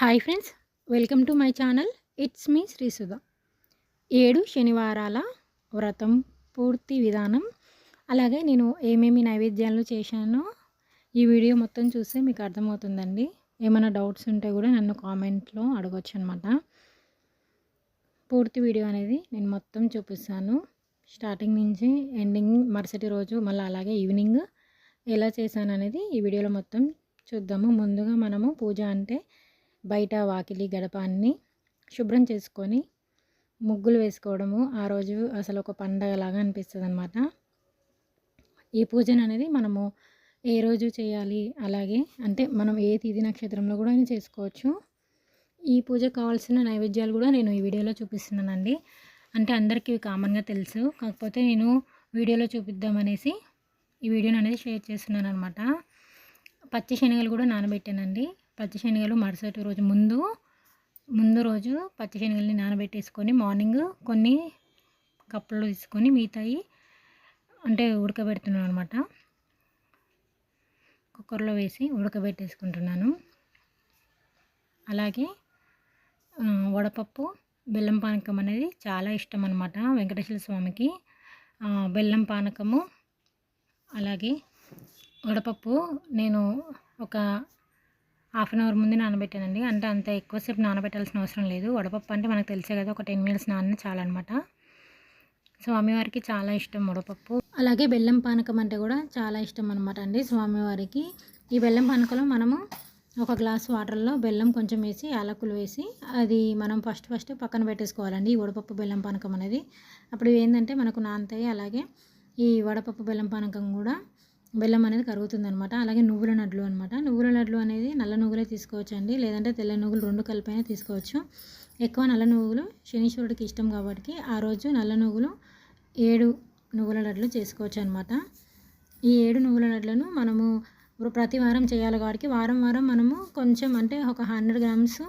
Hi friends welcome to my channel it's me Srisudha ఏడు శనివారాల వ్రతం పూర్తి విధానం. అలాగే నేను ఏమేమి నైవేద్యాలు చేశానో ఈ వీడియో మొత్తం చూస్తే మీకు అర్థమవుతుందండి. ఏమైనా డౌట్స్ ఉంటే కూడా నన్ను కామెంట్లో అడగొచ్చు అనమాట పూర్తి వీడియో అనేది నేను మొత్తం చూపిస్తాను. స్టార్టింగ్ నుంచి ఎండింగ్ మరుసటి రోజు మళ్ళీ అలాగే ఈవినింగ్ ఎలా చేశాను అనేది ఈ వీడియోలో మొత్తం చూద్దాము. ముందుగా మనము పూజ అంటే బయట వాకిలి గడప అన్నీ శుభ్రం చేసుకొని ముగ్గులు వేసుకోవడము ఆ రోజు అసలు ఒక పండగలాగా అనిపిస్తుంది అనమాట ఈ పూజను అనేది మనము ఏ రోజు చేయాలి? అలాగే అంటే మనం ఏ తిథి నక్షత్రంలో కూడా అయినా చేసుకోవచ్చు. ఈ పూజకు కావాల్సిన నైవేద్యాలు కూడా నేను ఈ వీడియోలో చూపిస్తున్నానండి. అంటే అందరికీ ఇవి కామన్గా తెలుసు. కాకపోతే నేను వీడియోలో చూపిద్దామనేసి ఈ వీడియోని అనేది షేర్ చేస్తున్నాను అనమాట పచ్చి శనగలు కూడా నానబెట్టానండి. పచ్చి శనగలు మరుసటి రోజు ముందు ముందు రోజు పచ్చి శనగల్ని నానబెట్టేసుకొని మార్నింగ్ కొన్ని కప్పులు తీసుకొని మిగతాయి అంటే ఉడకబెడుతున్నాను అనమాట కుక్కర్లో వేసి ఉడకబెట్టేసుకుంటున్నాను. అలాగే వడపప్పు బెల్లం పానకం అనేది చాలా ఇష్టం అనమాట వెంకటేశ్వర స్వామికి. బెల్లం పానకము అలాగే వడపప్పు నేను ఒక హాఫ్ అన్ అవర్ ముందు నానబెట్టానండి. అంటే అంత ఎక్కువసేపు నానబెట్టాల్సిన అవసరం లేదు. వడపప్పు అంటే మనకు తెలిసే కదా ఒక టెన్ మినిట్స్ నాన్న చాలన్నమాట. స్వామివారికి చాలా ఇష్టం వడపప్పు. అలాగే బెల్లం పానకం అంటే కూడా చాలా ఇష్టం అనమాట అండి స్వామివారికి. ఈ బెల్లం పానకంలో మనము ఒక గ్లాస్ వాటర్లో బెల్లం కొంచెం వేసి యాలకులు వేసి అది మనం ఫస్ట్ ఫస్ట్ పక్కన పెట్టేసుకోవాలండి ఈ వడపప్పు బెల్లం పానకం అనేది. అప్పుడు ఏంటంటే మనకు నానతాయి. అలాగే ఈ వడపప్పు బెల్లం పానకం కూడా బెల్లం అనేది కరుగుతుంది అనమాట అలాగే నువ్వుల నడ్లు అనమాట నువ్వుల నడ్లు అనేది నల్ల నువ్వులే తీసుకోవచ్చు అండి లేదంటే తెల్ల నువ్వులు రెండు కలిపైనా తీసుకోవచ్చు. ఎక్కువ నల్ల నువ్వులు శనీశ్వరుడికి ఇష్టం కాబట్టి ఆ రోజు నల్ల నువ్వులు ఏడు నువ్వుల లడ్లు చేసుకోవచ్చు అనమాట ఈ ఏడు నువ్వుల లడ్లను మనము ప్రతి వారం చేయాలి కాబట్టి వారం వారం మనము కొంచెం అంటే ఒక హండ్రెడ్ గ్రామ్స్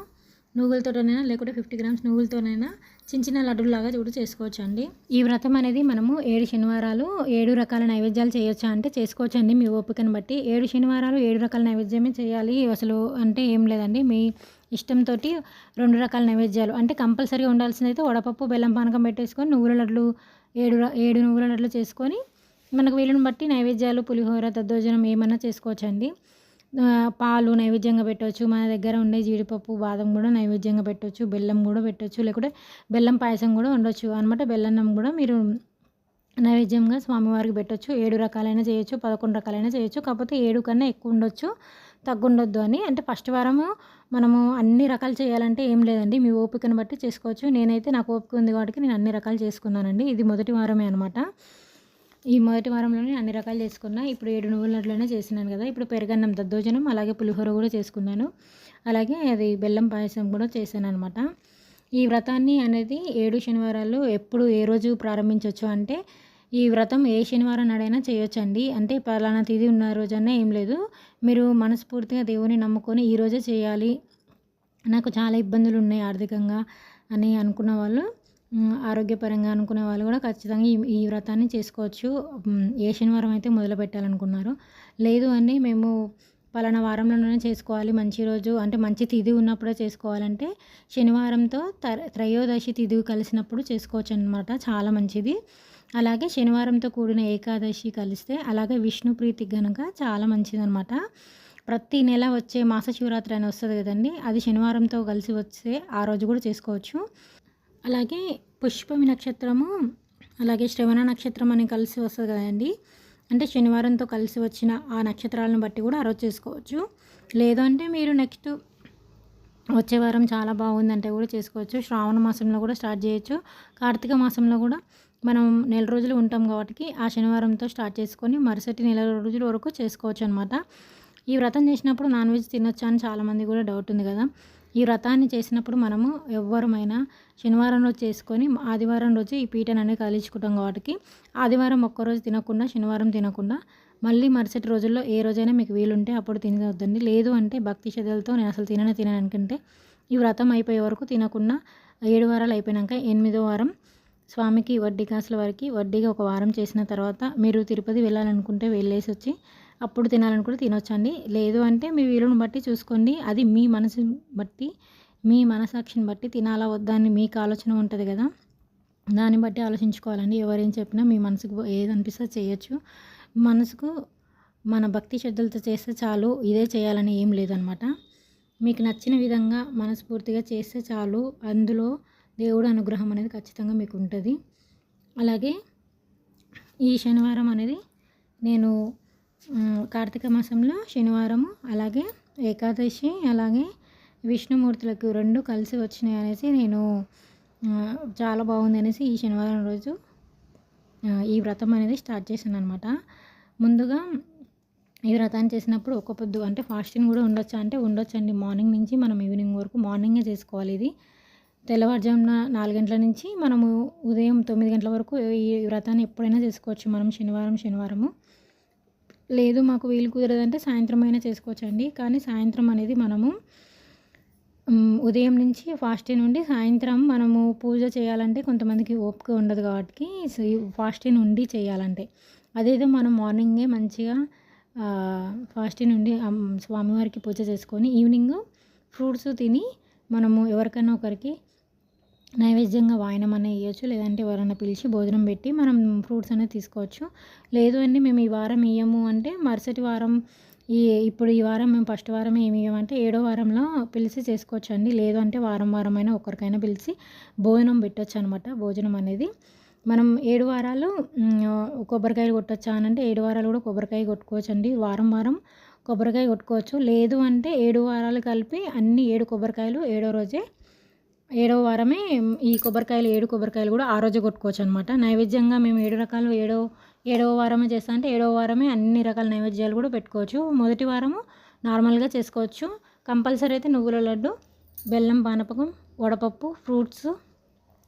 నువ్వులతోనైనా లేకుంటే ఫిఫ్టీ గ్రామ్స్ నువ్వులతోనైనా చిన్న చిన్న లడ్డులాగా చూడు చేసుకోవచ్చు అండి ఈ వ్రతం అనేది మనము ఏడు శనివారాలు ఏడు రకాల నైవేద్యాలు చేయొచ్చా అంటే చేసుకోవచ్చు అండి మీ ఓపికను బట్టి ఏడు శనివారాలు ఏడు రకాల నైవేద్యమే చేయాలి. అసలు అంటే ఏం లేదండి. మీ ఇష్టంతో రెండు రకాల నైవేద్యాలు. అంటే కంపల్సరీగా ఉండాల్సిందైతే అయితే వడపప్పు బెల్లం పానకం పెట్టేసుకొని నువ్వుల లడ్లు ఏడు ఏడు నువ్వుల లడ్లు చేసుకొని మనకు వీలుని బట్టి నైవేద్యాలు పులిహోర దద్దోజనం ఏమన్నా చేసుకోవచ్చండి. పాలు నైవేద్యంగా పెట్టవచ్చు మన దగ్గర ఉండే జీడిపప్పు బాదం కూడా నైవేద్యంగా పెట్టవచ్చు బెల్లం కూడా పెట్టవచ్చు లేకుంటే బెల్లం పాయసం కూడా ఉండొచ్చు అనమాట బెల్లన్నం కూడా మీరు నైవేద్యంగా స్వామివారికి పెట్టొచ్చు. ఏడు రకాలైన చేయొచ్చు పదకొండు రకాలైన చేయొచ్చు. కాకపోతే ఏడు కన్నా ఎక్కువ ఉండొచ్చు తగ్గుండొద్దు అని. అంటే ఫస్ట్ వారము మనము అన్ని రకాలు చేయాలంటే ఏం లేదండి. మీ ఓపికను బట్టి చేసుకోవచ్చు. నేనైతే నాకు ఓపిక ఉంది కాబట్టి నేను అన్ని రకాలు చేసుకున్నానండి. ఇది మొదటి వారమే అనమాట ఈ మొదటి వారంలోనే అన్ని రకాలు చేసుకున్నా. ఇప్పుడు ఏడు నువ్వుల నట్లనే చేసినాను కదా. ఇప్పుడు పెరగన్నం దద్దోజనం అలాగే పులిహోర కూడా చేసుకున్నాను. అలాగే అది బెల్లం పాయసం కూడా చేశాను అనమాట ఈ వ్రతాన్ని అనేది ఏడు శనివారాలు ఎప్పుడు ఏ రోజు ప్రారంభించవచ్చు అంటే ఈ వ్రతం ఏ శనివారం నాడైనా చేయొచ్చండి. అంటే పలానా తేదీ ఉన్న రోజన్నా ఏం లేదు. మీరు మనస్ఫూర్తిగా దేవుని నమ్ముకొని ఈరోజే చేయాలి. నాకు చాలా ఇబ్బందులు ఉన్నాయి ఆర్థికంగా అని అనుకున్న వాళ్ళు ఆరోగ్యపరంగా అనుకునే వాళ్ళు కూడా ఖచ్చితంగా ఈ ఈ వ్రతాన్ని చేసుకోవచ్చు. ఏ శనివారం అయితే మొదలు పెట్టాలనుకున్నారో. లేదు అని మేము పలానా వారంలోనే చేసుకోవాలి. మంచి రోజు అంటే మంచి తిథి ఉన్నప్పుడే చేసుకోవాలంటే శనివారంతో త త్రయోదశి తిథి కలిసినప్పుడు చేసుకోవచ్చు అనమాట చాలా మంచిది. అలాగే శనివారంతో కూడిన ఏకాదశి కలిస్తే అలాగే విష్ణు ప్రీతి గనక చాలా మంచిదనమాట ప్రతి నెల వచ్చే మాస శివరాత్రి అని వస్తుంది కదండి. అది శనివారంతో కలిసి వస్తే ఆ రోజు కూడా చేసుకోవచ్చు. అలాగే పుష్పమి నక్షత్రము అలాగే శ్రవణ నక్షత్రం అని కలిసి వస్తుంది కదండి. అంటే శనివారంతో కలిసి వచ్చిన ఆ నక్షత్రాలను బట్టి కూడా అరోజు చేసుకోవచ్చు. లేదు అంటే మీరు నెక్స్ట్ వచ్చే వారం చాలా బాగుందంటే కూడా చేసుకోవచ్చు. శ్రావణ మాసంలో కూడా స్టార్ట్ చేయొచ్చు. కార్తీక మాసంలో కూడా మనం నెల రోజులు ఉంటాం కాబట్టి ఆ శనివారంతో స్టార్ట్ చేసుకొని మరుసటి నెల రోజుల వరకు చేసుకోవచ్చు అనమాట ఈ వ్రతం చేసినప్పుడు నాన్ వెజ్ తినొచ్చా అని చాలామంది కూడా డౌట్ ఉంది కదా. ఈ వ్రతాన్ని చేసినప్పుడు మనము ఎవ్వరమైనా శనివారం రోజు చేసుకొని ఆదివారం రోజు ఈ పీటను అనేది కదిలించుకుంటాం కాబట్టి ఆదివారం ఒక్కరోజు తినకుండా శనివారం తినకుండా మళ్ళీ మరుసటి రోజుల్లో ఏ రోజైనా మీకు వీలుంటే అప్పుడు తినవద్దండి. లేదు అంటే భక్తి శ్రద్ధలతో నేను అసలు తిననే తినను అనుకుంటే ఈ వ్రతం అయిపోయే వరకు తినకుండా ఏడు వారాలు అయిపోయినాక ఎనిమిదో వారం స్వామికి వడ్డీ కాసుల వారికి వడ్డీగా ఒక వారం చేసిన తర్వాత మీరు తిరుపతి వెళ్ళాలనుకుంటే వెళ్ళేసి వచ్చి అప్పుడు తినాలనుకుంటే తినొచ్చండి. లేదు అంటే మీ వీలుని బట్టి చూసుకోండి. అది మీ మనసుని బట్టి మీ మనసాక్షిని బట్టి తినాలా వద్దా అని మీకు ఆలోచన ఉంటుంది కదా. దాన్ని బట్టి ఆలోచించుకోవాలండి. ఎవరేం చెప్పినా మీ మనసుకు ఏది అనిపిస్తే చేయొచ్చు. మనసుకు మన భక్తి శ్రద్ధలతో చేస్తే చాలు ఇదే చేయాలని ఏం లేదనమాట. మీకు నచ్చిన విధంగా మనస్ఫూర్తిగా చేస్తే చాలు అందులో దేవుడు అనుగ్రహం అనేది ఖచ్చితంగా మీకు ఉంటుంది. అలాగే ఈ శనివారం అనేది నేను కార్తీక మాసంలో శనివారము అలాగే ఏకాదశి అలాగే విష్ణుమూర్తులకు రెండు కలిసి వచ్చినాయి అనేసి నేను చాలా బాగుంది అనేసి ఈ శనివారం రోజు ఈ వ్రతం అనేది స్టార్ట్ చేశాను అనమాట ముందుగా ఈ వ్రతాన్ని చేసినప్పుడు ఒక పొద్దు అంటే ఫాస్టింగ్ కూడా ఉండొచ్చు? అంటే ఉండొచ్చండి. మార్నింగ్ నుంచి మనం ఈవినింగ్ వరకు మార్నింగే చేసుకోవాలి ఇది. తెల్లవారుజామున నాలుగు గంటల నుంచి మనము ఉదయం తొమ్మిది గంటల వరకు ఈ వ్రతాన్ని ఎప్పుడైనా చేసుకోవచ్చు మనం శనివారం శనివారము. లేదు మాకు వీలు కుదరదంటే సాయంత్రం అయినా చేసుకోవచ్చండి. కానీ సాయంత్రం అనేది మనము ఉదయం నుంచి ఫాస్టింగ్ నుండి సాయంత్రం మనము పూజ చేయాలంటే కొంతమందికి ఓపిక ఉండదు కాబట్టి ఫాస్టింగ్ ఉండి చేయాలంటే. అదేదో మనం మార్నింగే మంచిగా ఫాస్టింగ్ నుండి స్వామివారికి పూజ చేసుకొని ఈవినింగ్ ఫ్రూట్స్ తిని మనము ఎవరికైనా ఒకరికి నైవేద్యంగా వాయనం అనేది ఇవ్వచ్చు లేదంటే ఎవరైనా పిలిచి భోజనం పెట్టి మనం ఫ్రూట్స్ అనేది తీసుకోవచ్చు. లేదు అండి మేము ఈ వారం ఇయ్యము అంటే మరుసటి వారం ఈ ఇప్పుడు ఈ వారం మేము ఫస్ట్ వారం ఏమి ఇవ్వమంటే ఏడో వారంలో పిలిచి చేసుకోవచ్చు అండి లేదు అంటే వారం వారం అయినా ఒకరికైనా పిలిచి భోజనం పెట్టచ్చు అనమాట భోజనం అనేది. మనం ఏడు వారాలు కొబ్బరికాయలు కొట్టచ్చా అని అంటే ఏడు వారాలు కూడా కొబ్బరికాయ కొట్టుకోవచ్చు అండి వారం వారం కొబ్బరికాయ కొట్టుకోవచ్చు. లేదు అంటే ఏడు వారాలు కలిపి అన్ని ఏడు కొబ్బరికాయలు ఏడో రోజే ఏడవ వారమే ఈ కొబ్బరికాయలు ఏడు కొబ్బరికాయలు కూడా ఆ రోజు కొట్టుకోవచ్చు అనమాట నైవేద్యంగా మేము ఏడు రకాలు ఏడో ఏడవ వారమే చేస్తా అంటే ఏడవ వారమే అన్ని రకాల నైవేద్యాలు కూడా పెట్టుకోవచ్చు. మొదటి వారము నార్మల్గా చేసుకోవచ్చు. కంపల్సరీ అయితే నువ్వుల లడ్డు బెల్లం పానపకం వడపప్పు ఫ్రూట్స్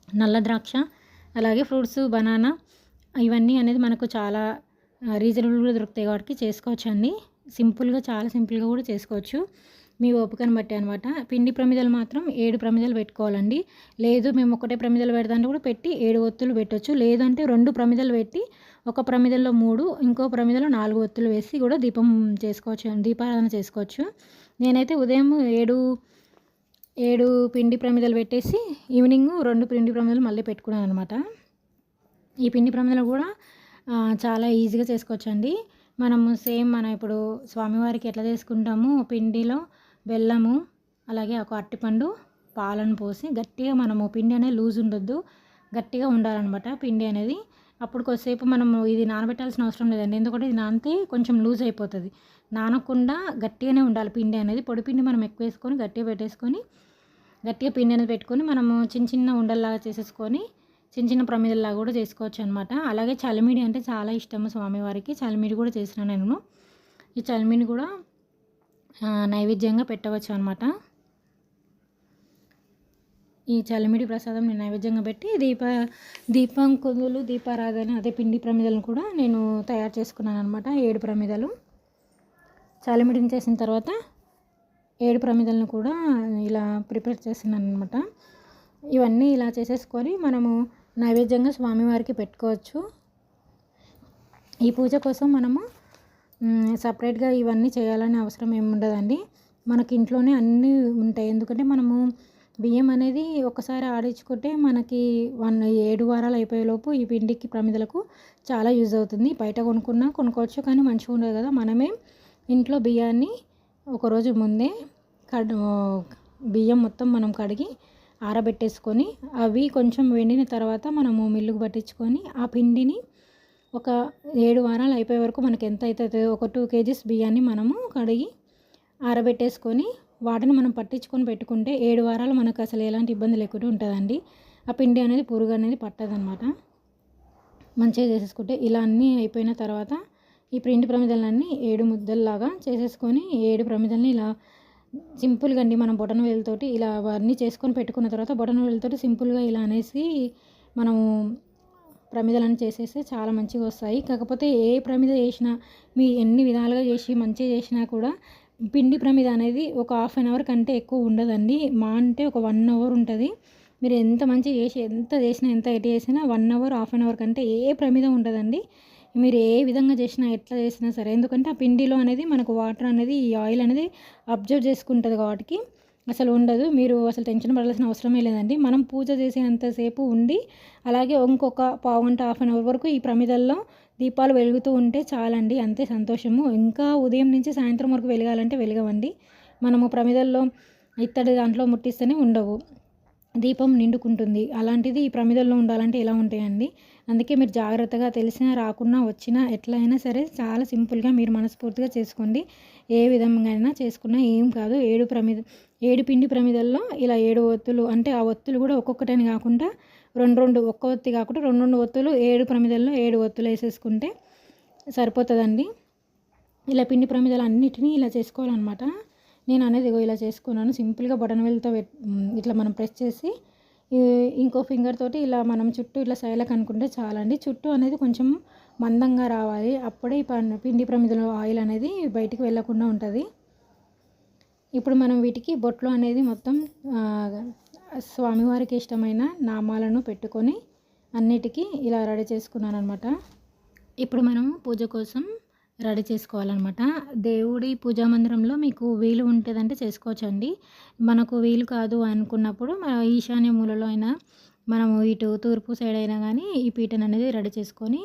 నల్ల ద్రాక్ష అలాగే ఫ్రూట్స్ బనానా ఇవన్నీ అనేది మనకు చాలా రీజనబుల్గా దొరుకుతాయి కాబట్టి చేసుకోవచ్చు అండి సింపుల్గా చాలా సింపుల్గా కూడా చేసుకోవచ్చు. మీ ఓపికను బట్టి అనమాట పిండి ప్రమిదలు మాత్రం ఏడు ప్రమిదలు పెట్టుకోవాలండి. లేదు మేము ఒకటే ప్రమిదలు పెడతాంటే కూడా పెట్టి ఏడు ఒత్తులు పెట్టవచ్చు లేదంటే రెండు ప్రమిదలు పెట్టి ఒక ప్రమిదల్లో మూడు ఇంకో ప్రమిదలో నాలుగు ఒత్తులు వేసి కూడా దీపం చేసుకోవచ్చు దీపారాధన చేసుకోవచ్చు. నేనైతే ఉదయం ఏడు ఏడు పిండి ప్రమిదలు పెట్టేసి ఈవినింగ్ రెండు పిండి ప్రమిదలు మళ్ళీ పెట్టుకున్నాను అనమాట ఈ పిండి ప్రమిదలు కూడా చాలా ఈజీగా చేసుకోవచ్చండి. మనము సేమ్ మనం ఇప్పుడు స్వామివారికి ఎట్లా చేసుకుంటామో పిండిలో బెల్లము అలాగే ఒక అరటిపండు పాలను పోసి గట్టిగా మనము పిండి అనేది లూజ్ ఉండొద్దు. గట్టిగా ఉండాలన్నమాట పిండి అనేది. అప్పుడు కొద్దిసేపు మనము ఇది నానబెట్టాల్సిన అవసరం లేదండి. ఎందుకంటే ఇది నానితే కొంచెం లూజ్ అయిపోతుంది. నానకుండా గట్టిగానే ఉండాలి పిండి అనేది. పొడి పిండి మనం ఎక్కువ వేసుకొని గట్టిగా పెట్టేసుకొని గట్టిగా పిండి అనేది పెట్టుకొని మనము చిన్న చిన్న ఉండల్లాగా చేసేసుకొని చిన్న చిన్న ప్రమిదల్లాగా కూడా చేసుకోవచ్చు అనమాట అలాగే చలిమిడి అంటే చాలా ఇష్టము స్వామివారికి. చలిమిడి కూడా చేసినా నేను. ఈ చలిమిడి కూడా నైవేద్యంగా పెట్టవచ్చు అనమాట ఈ చలిమిడి ప్రసాదం నేను నైవేద్యంగా పెట్టి దీప దీపం కొదులు దీపారాధన అదే పిండి ప్రమిదలను కూడా నేను తయారు చేసుకున్నాను అనమాట ఏడు ప్రమిదలు. చలిమిడిని చేసిన తర్వాత ఏడు ప్రమిదలను కూడా ఇలా ప్రిపేర్ చేసినాను అనమాట ఇవన్నీ ఇలా చేసేసుకొని మనము నైవేద్యంగా స్వామివారికి పెట్టుకోవచ్చు. ఈ పూజ కోసం మనము సపరేట్గా ఇవన్నీ చేయాలని అవసరం ఏముండదండి మనకి ఇంట్లోనే అన్నీ ఉంటాయి. ఎందుకంటే మనము బియ్యం అనేది ఒకసారి ఆడించుకుంటే మనకి వన్ ఏడు వారాలు అయిపోయేలోపు ఈ పిండికి ప్రమిదలకు చాలా యూజ్ అవుతుంది. బయట కొనుక్కున్నా కొనుక్కోవచ్చు కానీ మంచిగా ఉండదు కదా. మనమే ఇంట్లో బియ్యాన్ని ఒకరోజు ముందే కడ్ బియ్యం మొత్తం మనం కడిగి ఆరబెట్టేసుకొని అవి కొంచెం వెండిన తర్వాత మనము మిల్లుకు పట్టించుకొని ఆ పిండిని ఒక ఏడు వారాలు అయిపోయే వరకు మనకి ఎంత అవుతుందో ఒక టూ కేజీస్ బియ్యాన్ని మనము కడిగి ఆరబెట్టేసుకొని వాటిని మనం పట్టించుకొని పెట్టుకుంటే ఏడు వారాలు మనకు అసలు ఎలాంటి ఇబ్బంది లేకుండా ఉంటుందండి. ఆ పిండి అనేది పురుగు అనేది పట్టదనమాట మంచిగా చేసేసుకుంటే ఇలా అన్నీ అయిపోయిన తర్వాత ఈ ప్రింట్ ప్రమిదలన్నీ ఏడు ముద్దల్లాగా చేసేసుకొని ఏడు ప్రమిదల్ని ఇలా సింపుల్గా అండి మనం బొటన వేలతోటి ఇలా అవన్నీ చేసుకొని పెట్టుకున్న తర్వాత బొటన వేలతోటి సింపుల్గా ఇలా అనేసి మనము ప్రమిదలను చేసేస్తే చాలా మంచిగా వస్తాయి. కాకపోతే ఏ ప్రమిద చేసినా మీ ఎన్ని విధాలుగా చేసి మంచిగా చేసినా కూడా పిండి ప్రమిద అనేది ఒక హాఫ్ అన్ అవర్ కంటే ఎక్కువ ఉండదండి. మా అంటే ఒక వన్ అవర్ ఉంటుంది. మీరు ఎంత మంచిగా చేసి ఎంత చేసినా ఎంత ఎటు చేసినా one hour half an hour కంటే ఏ ప్రమిద ఉండదండి. మీరు ఏ విధంగా చేసినా ఎట్లా చేసినా సరే. ఎందుకంటే ఆ పిండిలో అనేది మనకు వాటర్ అనేది ఈ ఆయిల్ అనేది అబ్జర్వ్ చేసుకుంటుంది కాబట్టి. అసలు ఉండదు మీరు అసలు టెన్షన్ పడాల్సిన అవసరమే లేదండి. మనం పూజ చేసేంతసేపు ఉండి అలాగే ఇంకొక పావు గంట హాఫ్ అన్ అవర్ వరకు ఈ ప్రమిదల్లో దీపాలు వెలుగుతూ ఉంటే చాలండి. అంతే సంతోషము. ఇంకా ఉదయం నుంచి సాయంత్రం వరకు వెలగాలంటే వెలగవండి. మనము ప్రమిదల్లో ఇత్తడి దాంట్లో ముట్టిస్తేనే ఉండవు. దీపం నిండుకుంటుంది. అలాంటిది ఈ ప్రమిదల్లో ఉండాలంటే ఎలా ఉంటాయండి? అందుకే మీరు జాగ్రత్తగా తెలిసినా రాకున్నా వచ్చినా ఎట్లయినా సరే చాలా సింపుల్గా మీరు మనస్ఫూర్తిగా చేసుకోండి. ఏ విధంగా అయినా చేసుకున్నా ఏం కాదు. ఏడు ప్రమిద ఏడు పిండి ప్రమిదల్లో ఇలా ఏడు ఒత్తులు అంటే ఆ ఒత్తులు కూడా ఒక్కొక్కటని కాకుండా రెండు రెండు ఒక్క ఒత్తి కాకుండా రెండు రెండు ఒత్తులు ఏడు ప్రమిదల్లో ఏడు ఒత్తులు వేసేసుకుంటే సరిపోతుందండి. ఇలా పిండి ప్రమిదలు అన్నిటినీ ఇలా చేసుకోవాలన్నమాట. నేను అనేది ఇగో ఇలా చేసుకున్నాను. సింపుల్గా బటన్ వేలతో ఇట్లా మనం ప్రెస్ చేసి ఇంకో ఫింగర్ తోటి ఇలా మనం చుట్టూ ఇట్లా సైలక్ అనుకుంటే చాలండి. చుట్టూ అనేది కొంచెం మందంగా రావాలి. అప్పుడే ఈ పిండి ప్రమిదలో ఆయిల్ అనేది బయటికి వెళ్ళకుండా ఉంటుంది. ఇప్పుడు మనం వీటికి బొట్లు అనేది మొత్తం స్వామివారికి ఇష్టమైన నామాలను పెట్టుకొని అన్నిటికీ ఇలా రెడీ చేసుకున్నాను అనమాట ఇప్పుడు మనం పూజ కోసం రెడీ చేసుకోవాలన్నమాట. దేవుడి పూజా మందిరంలో మీకు వీలు ఉంటుందంటే చేసుకోవచ్చండి. మనకు వీలు కాదు అనుకున్నప్పుడు మన ఈశాన్య మూలలో అయినా మనము ఇటు తూర్పు సైడ్ అయినా కానీ ఈ పీటను అనేది రెడీ చేసుకొని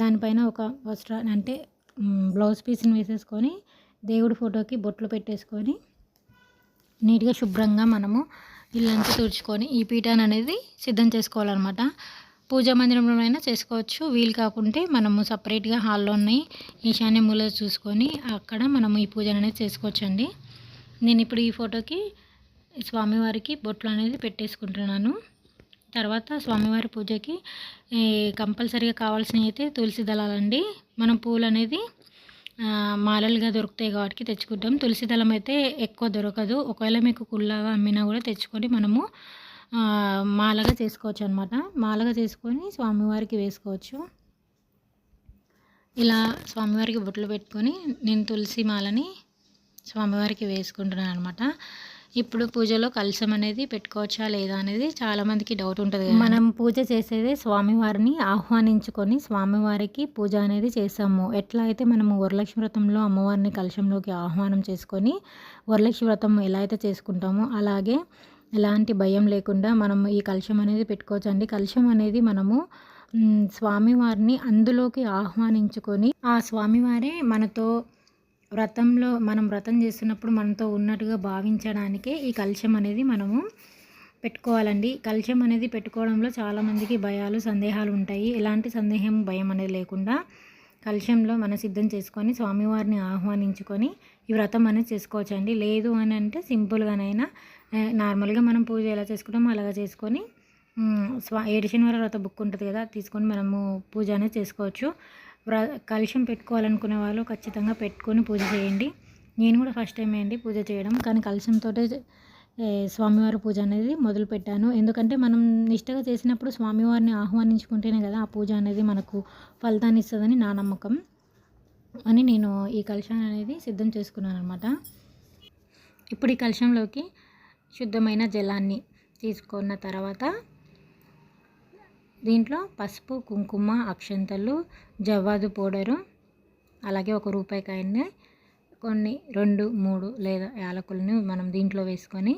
దానిపైన ఒక వస్త్ర అంటే బ్లౌజ్ పీస్ని వేసేసుకొని దేవుడి ఫోటోకి బొట్లు పెట్టేసుకొని నీట్గా శుభ్రంగా మనము ఇల్లంతా తుడుచుకొని ఈ పీఠాన్ని అనేది సిద్ధం చేసుకోవాలన్నమాట. పూజా మందిరంలో అయినా చేసుకోవచ్చు. వీలు కాకుంటే మనము సపరేట్గా హాల్లో ఉన్నాయి ఈశాన్య మూల చూసుకొని అక్కడ మనము ఈ పూజ అనేది చేసుకోవచ్చండి. నేను ఇప్పుడు ఈ ఫోటోకి స్వామివారికి బొట్లు అనేది పెట్టేసుకుంటున్నాను. తర్వాత స్వామివారి పూజకి కంపల్సరీగా కావాల్సినవి అయితే తులసి దళాలండి. మనం పూలు అనేది మాలలుగా దొరుకుతాయి కాబట్టి తెచ్చుకుంటాం. తులసి దళం అయితే ఎక్కువ దొరకదు. ఒకవేళ మీకు కుల్లాగా అమ్మినా కూడా తెచ్చుకొని మనము మాలగా చేసుకోవచ్చు అనమాట మాలగా చేసుకొని స్వామివారికి వేసుకోవచ్చు. ఇలా స్వామివారికి బొట్లు పెట్టుకొని నేను తులసి మాలని స్వామివారికి వేసుకుంటున్నాను అనమాట ఇప్పుడు పూజలో కలశం అనేది పెట్టుకోవచ్చా లేదా అనేది చాలామందికి డౌట్ ఉంటుంది మనం పూజ చేసేది స్వామివారిని ఆహ్వానించుకొని స్వామివారికి పూజ అనేది చేసాము ఎట్లా అయితే మనము వరలక్ష్మి వ్రతంలో అమ్మవారిని కలశంలోకి ఆహ్వానం చేసుకొని వరలక్ష్మి వ్రతం ఎలా అయితే చేసుకుంటామో అలాగే ఎలాంటి భయం లేకుండా మనం ఈ కలశం అనేది పెట్టుకోవచ్చు అండి. కలశం అనేది మనము స్వామివారిని అందులోకి ఆహ్వానించుకొని ఆ స్వామివారే మనతో వ్రతంలో మనం వ్రతం చేస్తున్నప్పుడు మనతో ఉన్నట్టుగా భావించడానికే ఈ కలశం అనేది మనము పెట్టుకోవాలండి. కలశం అనేది పెట్టుకోవడంలో చాలామందికి భయాలు సందేహాలు ఉంటాయి. ఎలాంటి సందేహం భయం అనేది లేకుండా కలశంలో మనం సిద్ధం చేసుకొని స్వామివారిని ఆహ్వానించుకొని ఈ వ్రతం అనేది చేసుకోవచ్చండి. లేదు అని అంటే సింపుల్గానైనా నార్మల్గా మనం పూజ ఎలా చేసుకుంటామో అలాగా చేసుకొని స్వా ఏడు శనివారం వ్రత బుక్ ఉంటుంది కదా తీసుకొని మనము పూజ అనేది చేసుకోవచ్చు. వ్ర కలుషం పెట్టుకోవాలనుకునే వాళ్ళు ఖచ్చితంగా పెట్టుకొని పూజ చేయండి. నేను కూడా ఫస్ట్ టైం అండి పూజ చేయడం. కానీ కలుషంతో స్వామివారి పూజ అనేది మొదలు పెట్టాను. ఎందుకంటే మనం నిష్టగా చేసినప్పుడు స్వామివారిని ఆహ్వానించుకుంటేనే కదా ఆ పూజ అనేది మనకు ఫలితాన్ని ఇస్తుందని నా నమ్మకం. అని నేను ఈ కలశాన్ని అనేది సిద్ధం చేసుకున్నాను అనమాట ఇప్పుడు ఈ కలుషంలోకి శుద్ధమైన జలాన్ని తీసుకున్న తర్వాత దీంట్లో పసుపు కుంకుమ అక్షంతలు జవ్వాదు పౌడరు అలాగే ఒక రూపాయి కాయని కొన్ని రెండు మూడు లేదా యాలకులను మనం దీంట్లో వేసుకొని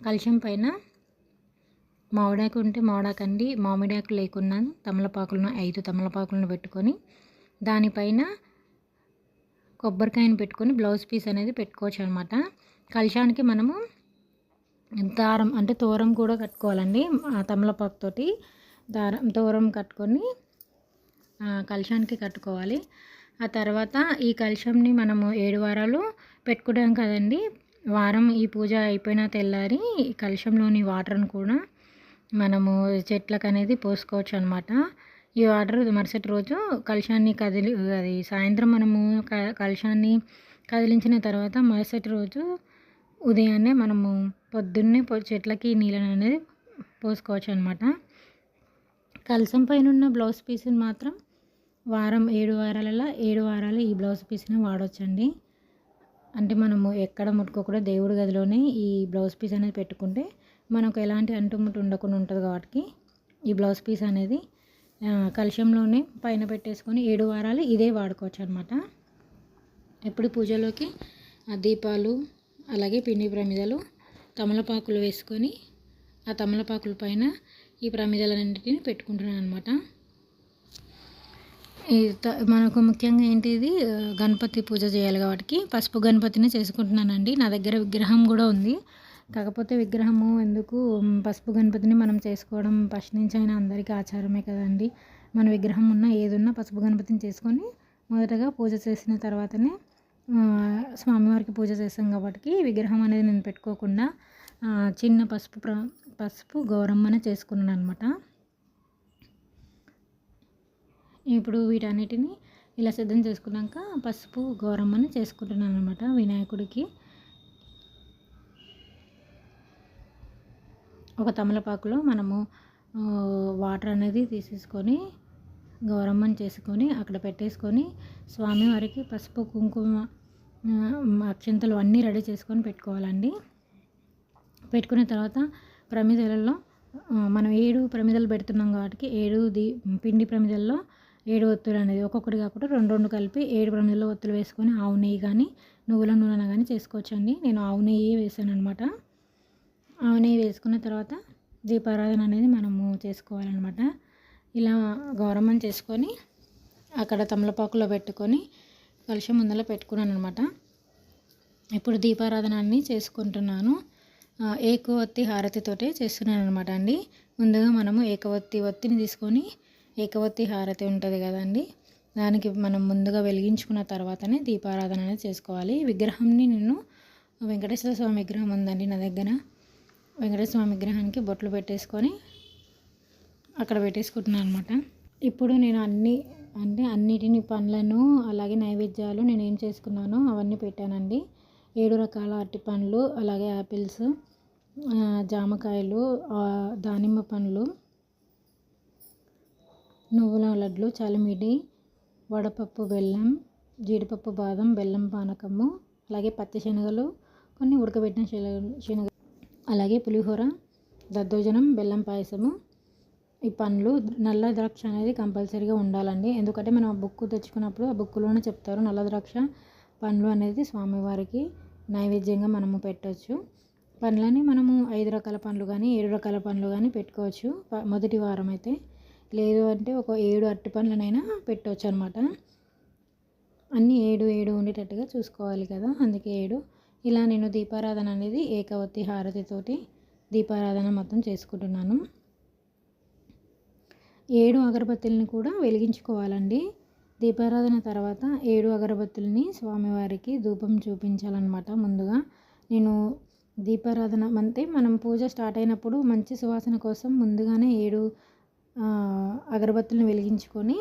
కలుషం పైన మామిడాకు ఉంటే మామిడాకండి మామిడాకు లేకున్నా తమలపాకులను ఐదు తమలపాకులను పెట్టుకొని దానిపైన కొబ్బరికాయను పెట్టుకొని బ్లౌజ్ పీస్ అనేది పెట్టుకోవచ్చు అనమాట కలుషానికి మనము దారం అంటే తోరం కూడా కట్టుకోవాలండి తమలపాకుతోటి దారం తోరం కట్టుకొని కలశానికి కట్టుకోవాలి. ఆ తర్వాత ఈ కలశంని మనము ఏడు వారాలు పెట్టుకుంటాం కదండి. వారం ఈ పూజ అయిపోయిన తెల్లారి ఈ కలశంలోని వాటర్ని కూడా మనము చెట్లకు అనేది పోసుకోవచ్చు అనమాట ఈ వాటర్ మరుసటి రోజు కలశాన్ని కదిలి అది సాయంత్రం మనము కలశాన్ని కదిలించిన తర్వాత మరుసటి రోజు ఉదయాన్నే మనము పొద్దున్నే చెట్లకి నీళ్ళని అనేది పోసుకోవచ్చు అనమాట కలసం పైన ఉన్న బ్లౌజ్ పీస్ని మాత్రం వారం ఏడు వారాలలో ఏడు వారాలు ఈ బ్లౌజ్ పీస్ని వాడవచ్చండి అంటే మనము ఎక్కడ ముట్టుకోకుండా దేవుడి గదిలోనే ఈ బ్లౌజ్ పీస్ అనేది పెట్టుకుంటే మనకు ఎలాంటి అంటుముట్టు ఉండకుండా ఉంటుంది కాబట్టి ఈ బ్లౌజ్ పీస్ అనేది కలశంలోనే పైన పెట్టేసుకొని ఏడు వారాలు ఇదే వాడుకోవచ్చు అనమాట ఎప్పుడు పూజలోకి ఆ దీపాలు అలాగే పిండి ప్రమిదలు తమలపాకులు వేసుకొని ఆ తమలపాకుల పైన ఈ ప్రమిదలన్నింటినీ పెట్టుకుంటున్నాను అనమాట మనకు ముఖ్యంగా ఏంటి ఇది గణపతి పూజ చేయాలి కాబట్టి పసుపు గణపతిని చేసుకుంటున్నానండి. నా దగ్గర విగ్రహం కూడా ఉంది. కాకపోతే విగ్రహము ఎందుకు? పసుపు గణపతిని మనం చేసుకోవడం ఫస్ట్ నుంచి అయినా అందరికీ ఆచారమే కదండి. మన విగ్రహం ఉన్న ఏదున్నా పసుపు గణపతిని చేసుకొని మొదటగా పూజ చేసిన తర్వాతనే స్వామివారికి పూజ చేస్తాం కాబట్టి విగ్రహం అనేది నేను పెట్టుకోకుండా చిన్న పసుపు ప్ర పసుపు గౌరమ్మనే చేసుకున్నాను అనమాట ఇప్పుడు వీటన్నిటిని ఇలా సిద్ధం చేసుకున్నాక పసుపు గౌరమ్మని చేసుకుంటున్నాను అనమాట వినాయకుడికి. ఒక తమలపాకులో మనము వాటర్ అనేది తీసేసుకొని గౌరమ్మని చేసుకొని అక్కడ పెట్టేసుకొని స్వామివారికి పసుపు కుంకుమ అక్షంతలు అన్నీ రెడీ చేసుకొని పెట్టుకోవాలండి. పెట్టుకున్న తర్వాత ప్రమిదలలో మనం ఏడు ప్రమిదలు పెడుతున్నాం కాబట్టి ఏడు ది పిండి ప్రమిదల్లో ఏడు ఒత్తులు అనేది ఒక్కొక్కటి కాకుండా రెండు రెండు కలిపి ఏడు ప్రమిదల్లో ఒత్తులు వేసుకొని ఆవు నెయ్యి కానీ నువ్వుల నూనె కానీ చేసుకోవచ్చండి. నేను ఆవు నెయ్యి వేసాను అనమాట ఆవు నెయ్యి వేసుకున్న తర్వాత దీపారాధన అనేది మనము చేసుకోవాలన్నమాట. ఇలా గౌరమ్మని చేసుకొని అక్కడ తమలపాకులో పెట్టుకొని కలుషం ముందర పెట్టుకున్నాను అనమాట ఇప్పుడు దీపారాధనాన్ని చేసుకుంటున్నాను. ఏకవత్తి హారతితోటే చేస్తున్నాను అనమాట అండి. ముందుగా మనము ఏకవత్తి ఒత్తిని తీసుకొని ఏకవత్తి హారతి ఉంటుంది కదండి. దానికి మనం ముందుగా వెలిగించుకున్న తర్వాతనే దీపారాధన అనేది చేసుకోవాలి విగ్రహంని నేను వెంకటేశ్వర స్వామి విగ్రహం ఉందండి నా దగ్గర. వెంకటేశ్వర స్వామి విగ్రహానికి బొట్లు పెట్టేసుకొని అక్కడ పెట్టేసుకుంటున్నాను అనమాట ఇప్పుడు నేను అన్ని అంటే అన్నిటిని పండ్లను అలాగే నైవేద్యాలు నేను ఏం చేసుకున్నానో అవన్నీ పెట్టానండి. ఏడు రకాల అరటి పండ్లు అలాగే యాపిల్స్ జామకాయలు దానిమ్మ పండ్లు నువ్వుల లడ్లు చలిమిడి వడపప్పు బెల్లం జీడిపప్పు బాదం బెల్లం పానకము అలాగే పత్తి శనగలు కొన్ని ఉడకబెట్టిన శనగ శనగ అలాగే పులిహోర దద్దోజనం బెల్లం పాయసము ఈ పండ్లు నల్ల ద్రాక్ష అనేది కంపల్సరీగా ఉండాలండి. ఎందుకంటే మనం ఆ బుక్ తెచ్చుకున్నప్పుడు ఆ బుక్లోనే చెప్తారు నల్ల ద్రాక్ష పండ్లు అనేది స్వామివారికి నైవేద్యంగా మనము పెట్టవచ్చు పండ్లని మనము ఐదు రకాల పండ్లు కానీ ఏడు రకాల పండ్లు కానీ పెట్టుకోవచ్చు. మొదటి వారం అయితే. లేదు అంటే ఒక ఏడు అరటి పండ్లనైనా పెట్టవచ్చు అనమాట అన్నీ ఏడు ఏడు ఉండేటట్టుగా చూసుకోవాలి కదా అందుకే ఏడు. ఇలా నేను దీపారాధన అనేది ఏకవత్తి హారతితోటి దీపారాధన మొత్తం చేసుకుంటున్నాను. ఏడు అగరబత్తుల్ని కూడా వెలిగించుకోవాలండి. దీపారాధన తర్వాత ఏడు అగరబత్తుల్ని స్వామివారికి ధూపం చూపించాలన్నమాట ముందుగా. నేను దీపారాధన అంటే మనం పూజ స్టార్ట్ అయినప్పుడు మంచి సువాసన కోసం ముందుగానే ఏడు అగరబత్తుల్ని వెలిగించుకొని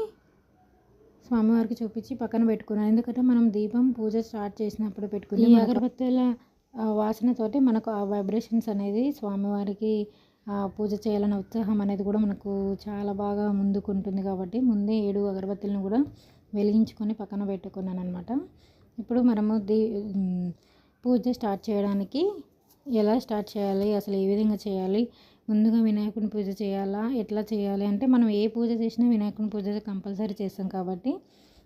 స్వామివారికి చూపించి పక్కన పెట్టుకున్నాను. ఎందుకంటే మనం దీపం పూజ స్టార్ట్ చేసినప్పుడు పెట్టుకుని ఈ అగరబత్తుల వాసనతోటి మనకు ఆ వైబ్రేషన్స్ అనేది స్వామివారికి పూజ చేయాలనే ఉత్సాహం అనేది కూడా మనకు చాలా బాగా ముందుకుంటుంది కాబట్టి ముందే ఏడు అగరబత్తులను కూడా వెలిగించుకొని పక్కన పెట్టుకున్నాను అనమాట ఇప్పుడు మనము దీ పూజ స్టార్ట్ చేయడానికి ఎలా స్టార్ట్ చేయాలి అసలు ఏ విధంగా చేయాలి ముందుగా వినాయకుని పూజ చేయాలా ఎట్లా చేయాలి అంటే మనం ఏ పూజ చేసినా వినాయకుని పూజ కంపల్సరీ చేస్తాం కాబట్టి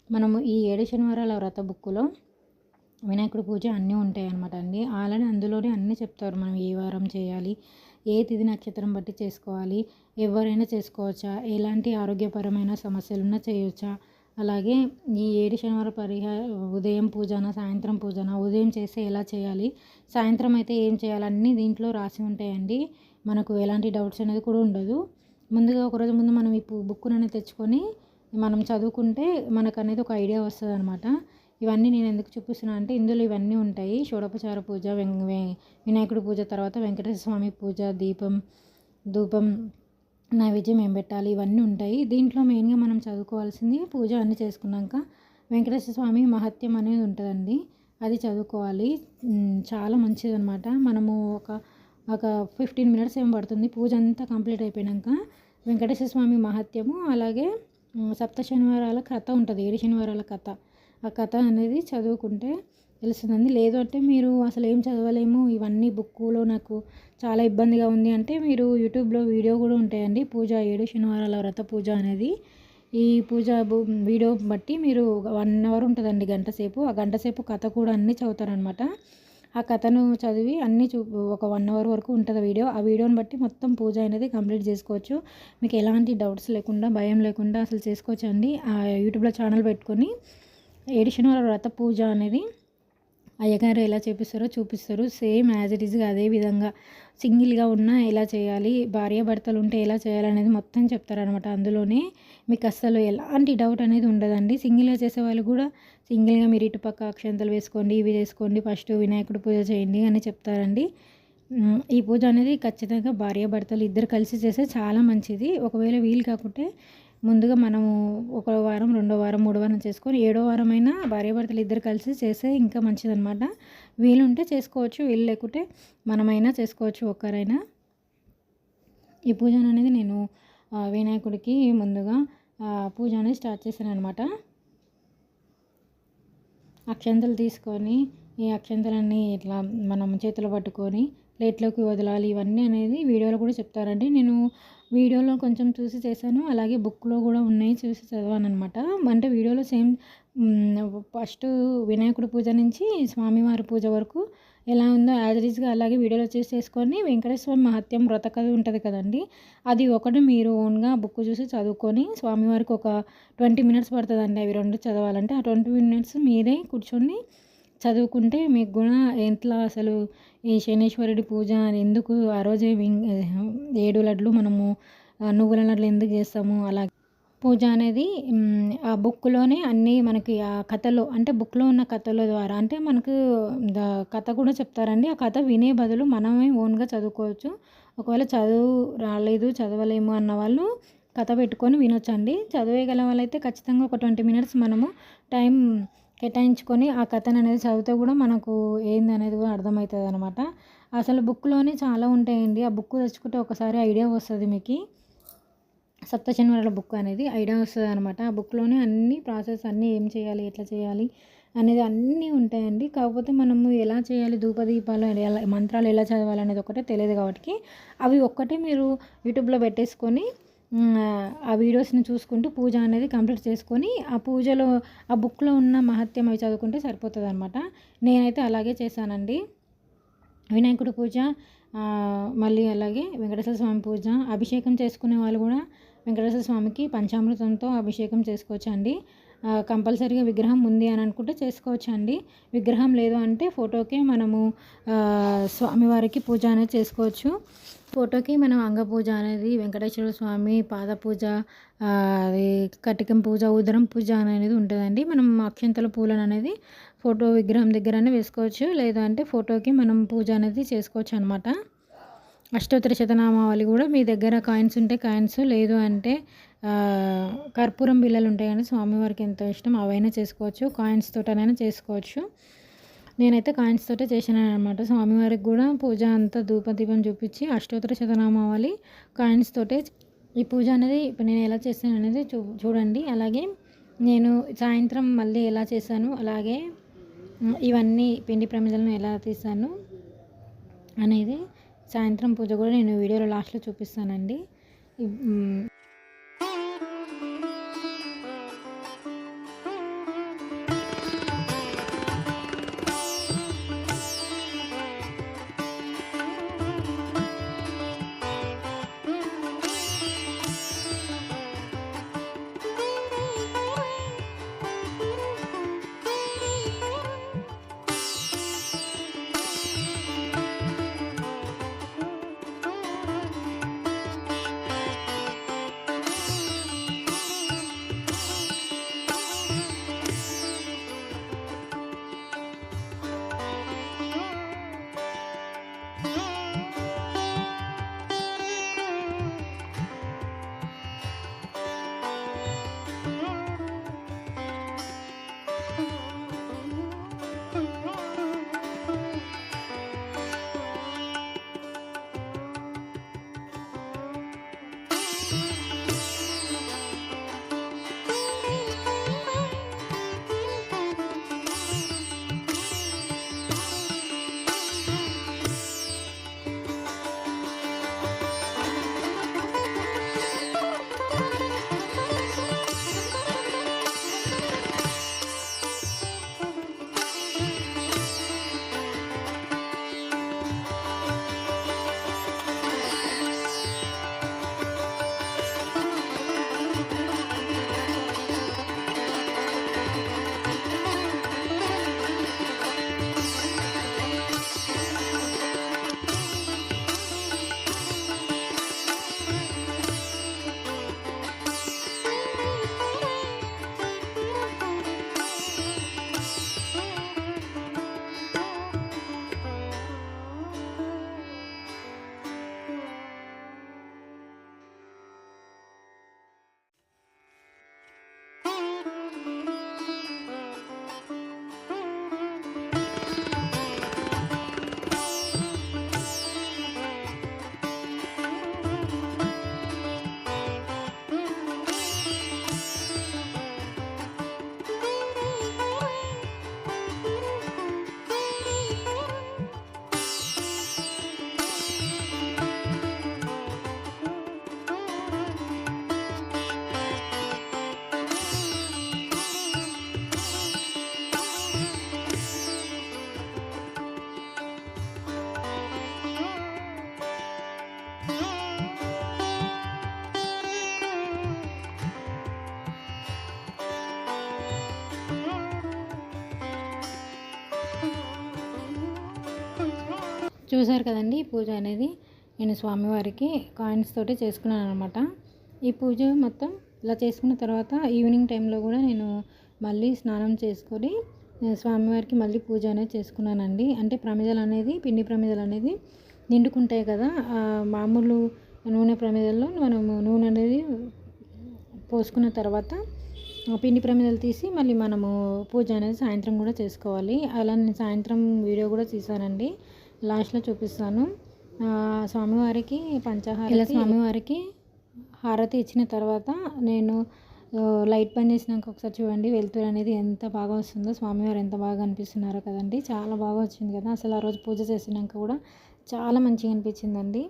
మనము ఈ ఏడు శనివారాల వ్రత బుక్కులో వినాయకుడి పూజ అన్నీ ఉంటాయి అన్నమాట అండి. అలానే అందులోనే అన్నీ చెప్తారు మనం ఏ వారం చేయాలి ఏ తిథి నక్షత్రం బట్టి చేసుకోవాలి ఎవరైనా చేసుకోవచ్చా ఎలాంటి ఆరోగ్యపరమైన సమస్యలున్నా చేయొచ్చా? అలాగే ఈ ఏడు శనివారం పరిహార ఉదయం పూజన సాయంత్రం పూజన ఉదయం చేస్తే ఎలా చేయాలి సాయంత్రం అయితే ఏం చేయాలి అన్నీ దీంట్లో రాసి ఉంటాయండి. మనకు ఎలాంటి డౌట్స్ అనేది కూడా ఉండదు. ముందుగా ఒకరోజు ముందు మనం ఈ బుక్ అనేది తెచ్చుకొని మనం చదువుకుంటే మనకు అనేది ఒక ఐడియా వస్తుంది అనమాట ఇవన్నీ నేను ఎందుకు చూపిస్తున్నాను అంటే ఇందులో ఇవన్నీ ఉంటాయి. షోడోపచార పూజ వెం- వినాయకుడి పూజ తర్వాత వెంకటేశ్వర స్వామి పూజ దీపం ధూపం నైవేద్యం ఏం పెట్టాలి ఇవన్నీ ఉంటాయి. దీంట్లో మెయిన్గా మనం చదువుకోవాల్సింది పూజ అన్నీ చేసుకున్నాక వెంకటేశ్వర స్వామి మహత్యం అనేది ఉంటుందండి. అది చదువుకోవాలి. చాలా మంచిది అనమాట మనము ఒక ఒక ఫిఫ్టీన్ మినిట్స్ ఏం పడుతుంది? పూజ అంతా కంప్లీట్ అయిపోయాక వెంకటేశ్వర స్వామి మహత్యము అలాగే సప్త శనివారాల కథ ఉంటుంది. ఏడు శనివారాల కథ. ఆ కథ అనేది చదువుకుంటే తెలుస్తుందండి లేదు అంటే మీరు అసలు ఏం చదవలేము. ఇవన్నీ బుక్కులో నాకు చాలా ఇబ్బందిగా ఉంది. అంటే మీరు యూట్యూబ్లో వీడియో కూడా ఉంటాయండి. పూజ ఏడు శనివారాల వ్రత పూజ అనేది. ఈ పూజ వీడియో బట్టి మీరు వన్ అవర్ ఉంటుందండి గంట సేపు. ఆ గంట సేపు కథ కూడా అన్నీ చదువుతారనమాట. ఆ కథను చదివి అన్నీ చూ ఒక వన్ అవర్ వరకు ఉంటుంది వీడియో. ఆ వీడియోని బట్టి మొత్తం పూజ అనేది కంప్లీట్ చేసుకోవచ్చు. మీకు ఎలాంటి డౌట్స్ లేకుండా భయం లేకుండా అసలు చేసుకోవచ్చు అండి ఆ యూట్యూబ్లో ఛానల్ పెట్టుకొని ఏడు శనివారం వ్రత పూజ అనేది అయ్యగారు ఎలా చేపిస్తారో చూపిస్తారు. సేమ్ యాజ్ ఇట్ ఈస్గా అదే విధంగా సింగిల్గా ఉన్నా ఎలా చేయాలి భార్య భర్తలు ఉంటే ఎలా చేయాలనేది మొత్తం చెప్తారనమాట అందులోనే మీకు అస్సలు ఎలాంటి డౌట్ అనేది ఉండదండి. సింగిల్గా చేసే వాళ్ళు కూడా సింగిల్గా మీరు ఇటుపక్క అక్షంతలు వేసుకోండి ఇవి చేసుకోండి ఫస్ట్ వినాయకుడు పూజ చేయండి అని చెప్తారండి. ఈ పూజ అనేది ఖచ్చితంగా భార్య భర్తలు ఇద్దరు కలిసి చేస్తే చాలా మంచిది. ఒకవేళ వీలు కాకుంటే ముందుగా మనము ఒక వారం రెండో వారం మూడో వారం చేసుకొని ఏడో వారం అయినా భార్యాభర్తలు ఇద్దరు కలిసి చేస్తే ఇంకా మంచిదనమాట వీలుంటే చేసుకోవచ్చు వీలు లేకుంటే మనమైనా చేసుకోవచ్చు ఒక్కరైనా. ఈ పూజ అనేది నేను వినాయకుడికి ముందుగా పూజ అనేది స్టార్ట్ చేశాను అనమాట అక్షంతలు తీసుకొని ఈ అక్షంతలన్నీ ఇట్లా మనం చేతులు పట్టుకొని ప్లేట్లోకి వదలాలి ఇవన్నీ అనేది వీడియోలో కూడా చెప్తారండి. నేను వీడియోలో కొంచెం చూసి చేశాను. అలాగే బుక్లో కూడా ఉన్నాయి చూసి చదివాను అనమాట అంటే వీడియోలో సేమ్ ఫస్ట్ వినాయకుడి పూజ నుంచి స్వామివారి పూజ వరకు ఎలా ఉందో యాజ్ అలాగే వీడియోలో చూసి చేసుకొని వెంకటేశ్వర మహత్యం వ్రత కథ ఉంటుంది కదండి. అది ఒకటి మీరు ఓన్గా బుక్ చూసి చదువుకొని స్వామివారికి ఒక ట్వంటీ మినిట్స్ పడుతుందండి అవి రెండు చదవాలంటే. ఆ ట్వంటీ మినిట్స్ మీరే కూర్చొని చదువుకుంటే మీకు కూడా ఎట్లా అసలు ఈ శనేశ్వరుడి పూజ ఎందుకు ఆ రోజే ఏడు లడ్లు మనము నువ్వుల లడ్లు ఎందుకు చేస్తాము? అలా పూజ అనేది ఆ బుక్లోనే అన్నీ మనకి ఆ కథలో అంటే బుక్లో ఉన్న కథల ద్వారా అంటే మనకు కథ కూడా చెప్తారండి. ఆ కథ వినే బదులు మనమే ఓన్గా చదువుకోవచ్చు. ఒకవేళ చదువు రాలేదు చదవలేము అన్న వాళ్ళు కథ పెట్టుకొని వినొచ్చండి. చదివేయగల వాళ్ళైతే ఖచ్చితంగా ఒక ట్వంటీ మినిట్స్ మనము టైం కేటాయించుకొని ఆ కథను అనేది చదివితే కూడా మనకు ఏంది అనేది కూడా అర్థమవుతుంది అనమాట అసలు బుక్లోనే చాలా ఉంటాయండి. ఆ బుక్ తెచ్చుకుంటే ఒకసారి ఐడియా వస్తుంది మీకు. సప్తశనివారాల బుక్ అనేది ఐడియా వస్తుంది అనమాట ఆ బుక్లోనే అన్ని ప్రాసెస్ అన్నీ ఏం చేయాలి ఎట్లా చేయాలి అనేది అన్నీ ఉంటాయండి. కాకపోతే మనము ఎలా చేయాలి ధూపదీపాలు ఎలా మంత్రాలు ఎలా చదవాలి అనేది ఒకటే తెలియదు కాబట్టి అవి ఒక్కటే మీరు యూట్యూబ్లో పెట్టేసుకొని ఆ వీడియోస్ని చూసుకుంటూ పూజ అనేది కంప్లీట్ చేసుకొని ఆ పూజలో ఆ బుక్లో ఉన్న మహత్యం అవి చదువుకుంటే సరిపోతుంది అనమాట నేనైతే అలాగే చేశానండి. వినాయకుడి పూజ మళ్ళీ అలాగే వెంకటేశ్వర స్వామి పూజ అభిషేకం చేసుకునే వాళ్ళు కూడా వెంకటేశ్వర స్వామికి పంచామృతంతో అభిషేకం చేసుకోవచ్చు అండి కంపల్సరీగా విగ్రహం ఉంది అని అనుకుంటే చేసుకోవచ్చు అండి విగ్రహం లేదు అంటే ఫోటోకే మనము స్వామివారికి పూజ అనేది చేసుకోవచ్చు. ఫోటోకి మనం అంగపూజ అనేది వెంకటేశ్వర స్వామి పాద పూజ అది కటికం పూజ ఉదరం పూజ అనేది ఉంటుందండి. మనం అక్షంతల పూలను అనేది ఫోటో విగ్రహం దగ్గరనే వేసుకోవచ్చు. లేదంటే ఫోటోకి మనం పూజ అనేది చేసుకోవచ్చు అనమాట అష్టోత్తర శతనామావళి కూడా మీ దగ్గర కాయిన్స్ ఉంటే కాయిన్స్ లేదు అంటే కర్పూరం బిళ్ళలు ఉంటాయి కానీ స్వామివారికి ఎంతో ఇష్టం అవైనా చేసుకోవచ్చు. కాయిన్స్ తోటనైనా చేసుకోవచ్చు. నేనైతే కాయిన్స్ తోటే చేశాను అనమాట స్వామివారికి కూడా పూజ అంతా ధూపదీపం చూపించి అష్టోత్తర శతనామావళి కాయిన్స్ తోటే ఈ పూజ అనేది ఇప్పుడు నేను ఎలా చేశాను అనేది చూ చూడండి. అలాగే నేను సాయంత్రం మళ్ళీ ఎలా చేశాను అలాగే ఇవన్నీ పిండి ప్రమిదలను ఎలా తీసాను అనేది సాయంత్రం పూజ కూడా నేను వీడియోలో లాస్ట్లో చూపిస్తానండి. చూసారు కదండి ఈ పూజ అనేది. నేను స్వామివారికి కాయిన్స్ తోటి చేసుకున్నాను అనమాట ఈ పూజ మొత్తం ఇలా చేసుకున్న తర్వాత ఈవినింగ్ టైంలో కూడా నేను మళ్ళీ స్నానం చేసుకొని స్వామివారికి మళ్ళీ పూజ అనేది చేసుకున్నానండి. అంటే ప్రమిదలు అనేది పిండి ప్రమిదలు అనేది నిండుకుంటాయి కదా. మామూలు నూనె ప్రమిదల్లో మనము నూనె అనేది పోసుకున్న తర్వాత పిండి ప్రమిదలు తీసి మళ్ళీ మనము పూజ అనేది సాయంత్రం కూడా చేసుకోవాలి. అలా నేను సాయంత్రం వీడియో కూడా తీసానండి. లాస్ట్లో చూపిస్తాను. స్వామివారికి పంచహార స్వామివారికి హారతి ఇచ్చిన తర్వాత నేను లైట్ పని చేసినాక ఒకసారి చూడండి వెలుతురు అనేది ఎంత బాగా వస్తుందో. స్వామివారు ఎంత బాగా అనిపిస్తున్నారో కదండి. చాలా బాగా వచ్చింది కదా. అసలు ఆ రోజు పూజ చేసినాక కూడా చాలా మంచిగా అనిపించిందండి.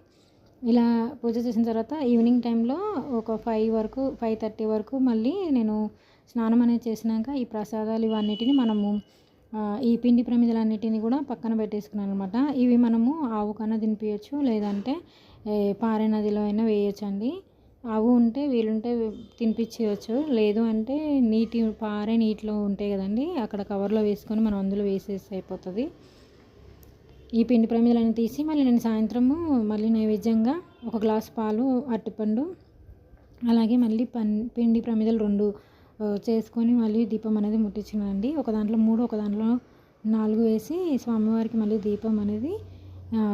ఇలా పూజ చేసిన తర్వాత ఈవినింగ్ టైంలో ఒక ఫైవ్ వరకు ఫైవ్ థర్టీ వరకు మళ్ళీ నేను స్నానం అనేది చేసినాక ఈ ప్రసాదాలు ఇవన్నిటిని మనము ఈ పిండి ప్రమిదలన్నిటిని కూడా పక్కన పెట్టేసుకున్నాను అనమాట ఇవి మనము ఆవు కన్నా తినిపించచ్చు లేదంటే పారే నదిలో అయినా వేయచ్చండి. ఆవు ఉంటే వీలుంటే తినిపించవచ్చు లేదు అంటే నీటి పారే నీటిలో ఉంటాయి కదండి అక్కడ కవర్లో వేసుకొని మనం అందులో వేసేస్తే అయిపోతుంది. ఈ పిండి ప్రమిదలన్నీ తీసి మళ్ళీ నేను సాయంత్రము మళ్ళీ నైవేద్యంగా ఒక గ్లాస్ పాలు అరటిపండు అలాగే మళ్ళీ పన్ పిండి ప్రమిదలు రెండు చేసుకొని మళ్ళీ దీపం అనేది ముట్టించినండి ఒక దాంట్లో మూడు ఒక దాంట్లో నాలుగు వేసి స్వామివారికి మళ్ళీ దీపం అనేది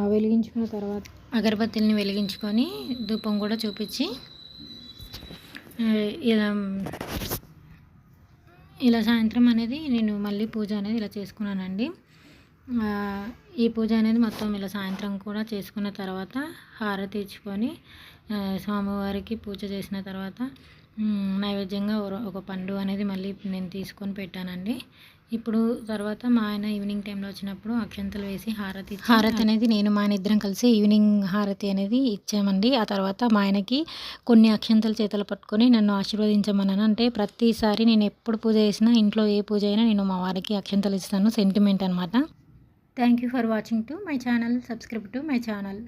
వెలిగించుకున్న తర్వాత అగరబత్తిని వెలిగించుకొని ధూపం కూడా చూపించి ఇలా ఇలా సాయంత్రం అనేది నేను మళ్ళీ పూజ అనేది ఇలా చేసుకున్నానండి. ఈ పూజ అనేది మొత్తం ఇలా సాయంత్రం కూడా చేసుకున్న తర్వాత హారతి ఇచ్చుకొని స్వామివారికి పూజ చేసిన తర్వాత నైవేద్యంగా ఒక పండు అనేది మళ్ళీ నేను తీసుకొని పెట్టానండి. ఇప్పుడు తర్వాత మా ఆయన ఈవినింగ్ టైంలో వచ్చినప్పుడు అక్షంతలు వేసి హారతి హారతి అనేది నేను మా ఆయన ఇద్దరం కలిసి ఈవినింగ్ హారతి అనేది ఇచ్చామండి. ఆ తర్వాత మా ఆయనకి కొన్ని అక్షంతలు చేతులు పట్టుకొని నన్ను ఆశీర్వదించమన్నాను. అంటే ప్రతిసారి నేను ఎప్పుడు పూజ చేసినా ఇంట్లో ఏ పూజ అయినా నేను మా వారికి అక్షంతలు ఇస్తాను. సెంటిమెంట్ అనమాట thank you for watching to my channel subscribe to my channel